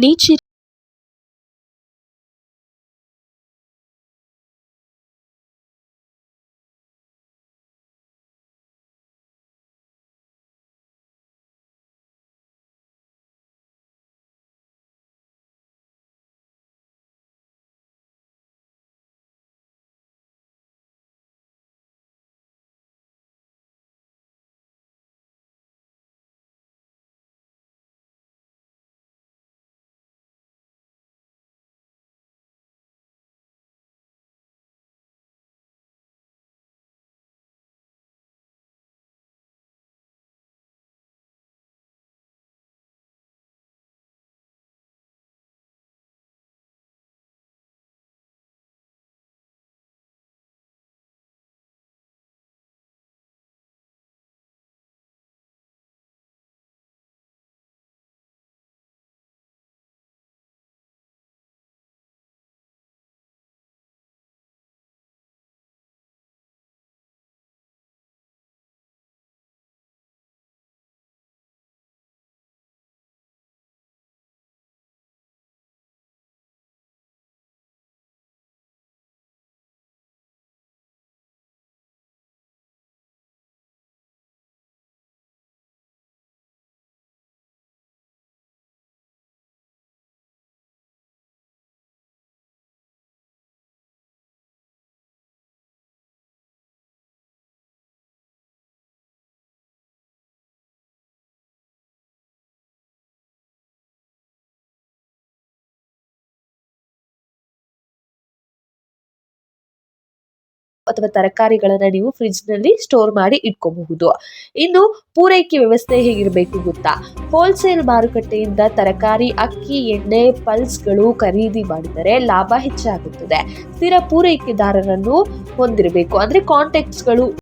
Nietzsche ಅಥವಾ ತರಕಾರಿಗಳನ್ನು ನೀವು ಫ್ರಿಜ್ನಲ್ಲಿ ಸ್ಟೋರ್ ಮಾಡಿ ಇಟ್ಕೋಬಹುದು. ಇನ್ನು ಪೂರೈಕೆ ವ್ಯವಸ್ಥೆ ಹೇಗಿರಬೇಕು ಗೊತ್ತಾ? ಹೋಲ್ಸೇಲ್ ಮಾರುಕಟ್ಟೆಯಿಂದ ತರಕಾರಿ, ಅಕ್ಕಿ, ಎಣ್ಣೆ, ಪಲ್ಸ್ಗಳು ಖರೀದಿ ಮಾಡಿದರೆ ಲಾಭ ಹೆಚ್ಚಾಗುತ್ತದೆ. ಸ್ಥಿರ ಪೂರೈಕೆದಾರರನ್ನು ಹೊಂದಿರಬೇಕು. ಅಂದ್ರೆ ಕಾಂಟ್ಯಾಕ್ಟ್ಸ್ಗಳು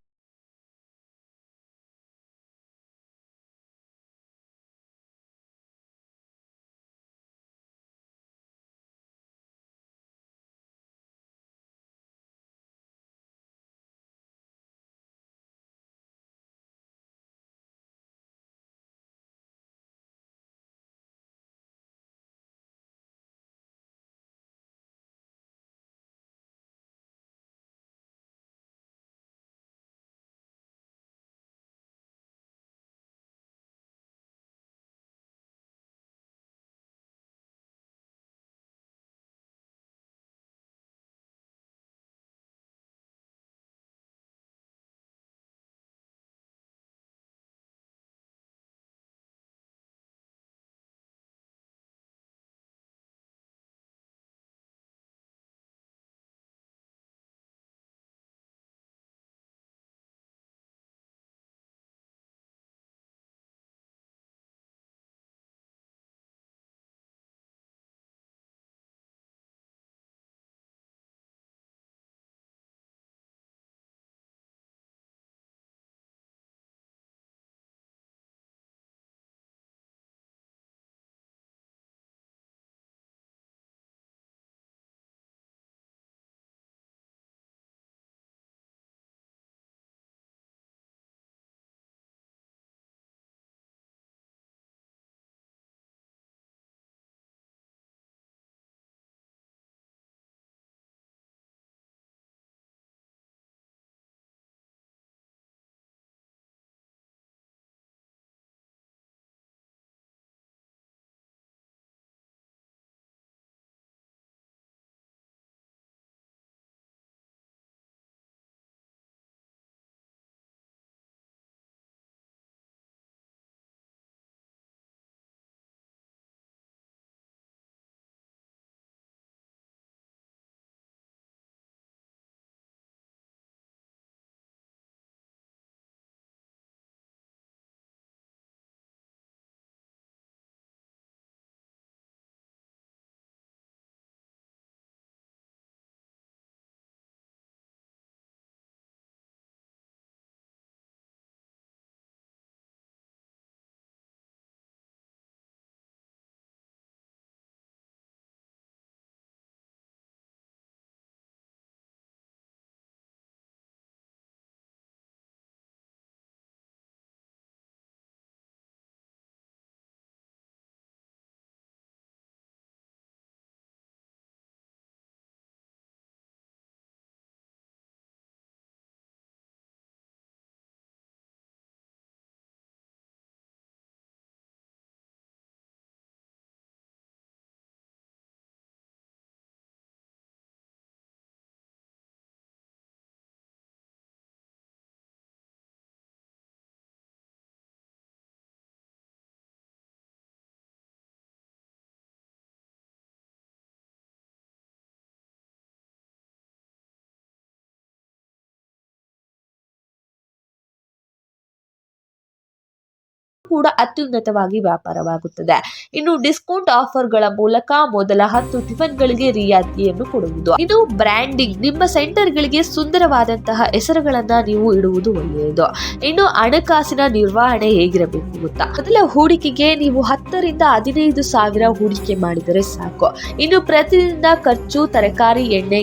ಕೂಡ ಅತ್ಯುನ್ನತವಾಗಿ ವ್ಯಾಪಾರವಾಗುತ್ತದೆ. ಇನ್ನು ಡಿಸ್ಕೌಂಟ್ ಆಫರ್ಗಳ ಮೂಲಕ ಮೊದಲ ಹತ್ತು ಟಿಫನ್ಗಳಿಗೆ ರಿಯಾಯಿತಿಯನ್ನು ಕೊಡುವುದು. ಇನ್ನು ಬ್ರ್ಯಾಂಡಿಂಗ್, ನಿಮ್ಮ ಸೆಂಟರ್ಗಳಿಗೆ ಸುಂದರವಾದಂತಹ ಹೆಸರುಗಳನ್ನ ನೀವು ಇಡುವುದು ಒಳ್ಳೆಯದು. ಇನ್ನು ಹಣಕಾಸಿನ ನಿರ್ವಹಣೆ ಹೇಗಿರಬೇಕು ಗೊತ್ತಾ? ಮೊದಲ ಹೂಡಿಕೆಗೆ ನೀವು ಹತ್ತರಿಂದ ಹದಿನೈದು ಸಾವಿರ ಹೂಡಿಕೆ ಮಾಡಿದರೆ ಸಾಕು. ಇನ್ನು ಪ್ರತಿದಿನ ಖರ್ಚು ತರಕಾರಿ, ಎಣ್ಣೆ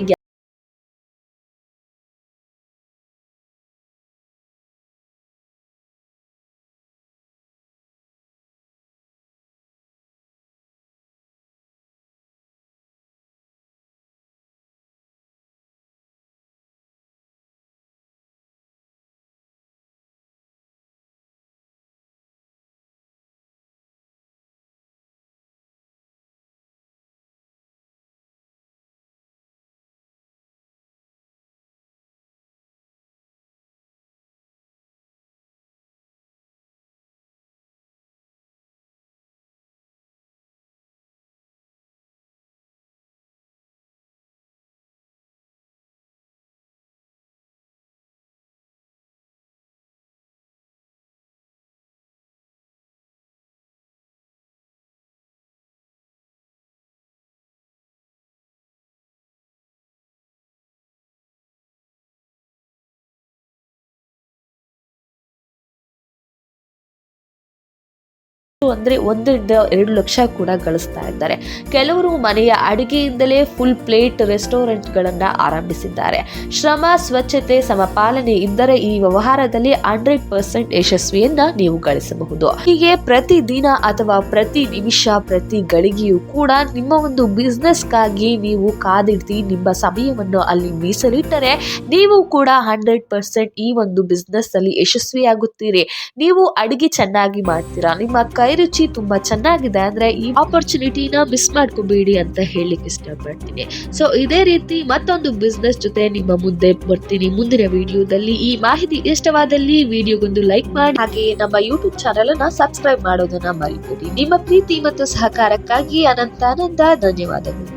ಅಂದ್ರೆ ಒಂದರಿಂದ ಎರಡು ಲಕ್ಷ ಕೂಡ ಗಳಿಸ್ತಾ ಇದ್ದಾರೆ. ಕೆಲವರು ಮನೆಯ ಅಡುಗೆಯಿಂದಲೇ ಫುಲ್ ಪ್ಲೇಟ್ ರೆಸ್ಟೋರೆಂಟ್ಗಳನ್ನು ಆರಂಭಿಸಿದ್ದಾರೆ. ಶ್ರಮ, ಸ್ವಚ್ಛತೆ, ಸಮಪಾಲನೆ ಇದ್ದರೆ ಈ ವ್ಯವಹಾರದಲ್ಲಿ ಹಂಡ್ರೆಡ್ ಪರ್ಸೆಂಟ್ ಯಶಸ್ವಿಯನ್ನ ನೀವು ಗಳಿಸಬಹುದು. ಹೀಗೆ ಪ್ರತಿ ದಿನ ಅಥವಾ ಪ್ರತಿ ನಿಮಿಷ, ಪ್ರತಿ ಗಳಿಗೆಯೂ ಕೂಡ ನಿಮ್ಮ ಒಂದು ಬಿಸ್ನೆಸ್ಗಾಗಿ ನೀವು ಕಾದಿಡ್ತಿ ನಿಮ್ಮ ಸಮಯವನ್ನು ಅಲ್ಲಿ ಮೀಸಲಿಟ್ಟರೆ ನೀವು ಕೂಡ ಹಂಡ್ರೆಡ್ ಪರ್ಸೆಂಟ್ ಈ ಒಂದು ಬಿಸ್ನೆಸ್ ಅಲ್ಲಿ ಯಶಸ್ವಿಯಾಗುತ್ತೀರಿ. ನೀವು ಅಡಿಗೆ ಚೆನ್ನಾಗಿ ಮಾಡ್ತೀರಾ, ನಿಮ್ಮ ಕೈ ರುಚಿ ತುಂಬಾ ಚೆನ್ನಾಗಿದೆ ಅಂದ್ರೆ ಈ ಆಪರ್ಚುನಿಟಿನ ಮಿಸ್ ಮಾಡ್ಕೋಬೇಡಿ ಅಂತ ಹೇಳಿಕ್ ಇಷ್ಟಪಡ್ತೀನಿ. ಸೊ ಇದೇ ರೀತಿ ಮತ್ತೊಂದು ಬಿಸ್ನೆಸ್ ಜೊತೆ ನಿಮ್ಮ ಮುಂದೆ ಬರ್ತೀನಿ. ಮುಂದಿನ ವಿಡಿಯೋದಲ್ಲಿ ಈ ಮಾಹಿತಿ ಇಷ್ಟವಾದಲ್ಲಿ ವಿಡಿಯೋಗೊಂದು ಲೈಕ್ ಮಾಡಿ. ಹಾಗೆ ನಮ್ಮ ಯೂಟ್ಯೂಬ್ ಚಾನೆಲ್ ಅನ್ನ ಸಬ್ಸ್ಕ್ರೈಬ್ ಮಾಡೋದನ್ನ ಮರಿಬೇಡಿ. ನಿಮ್ಮ ಪ್ರೀತಿ ಮತ್ತು ಸಹಕಾರಕ್ಕಾಗಿ ಅನಂತ ಅನಂತ ಧನ್ಯವಾದಗಳು.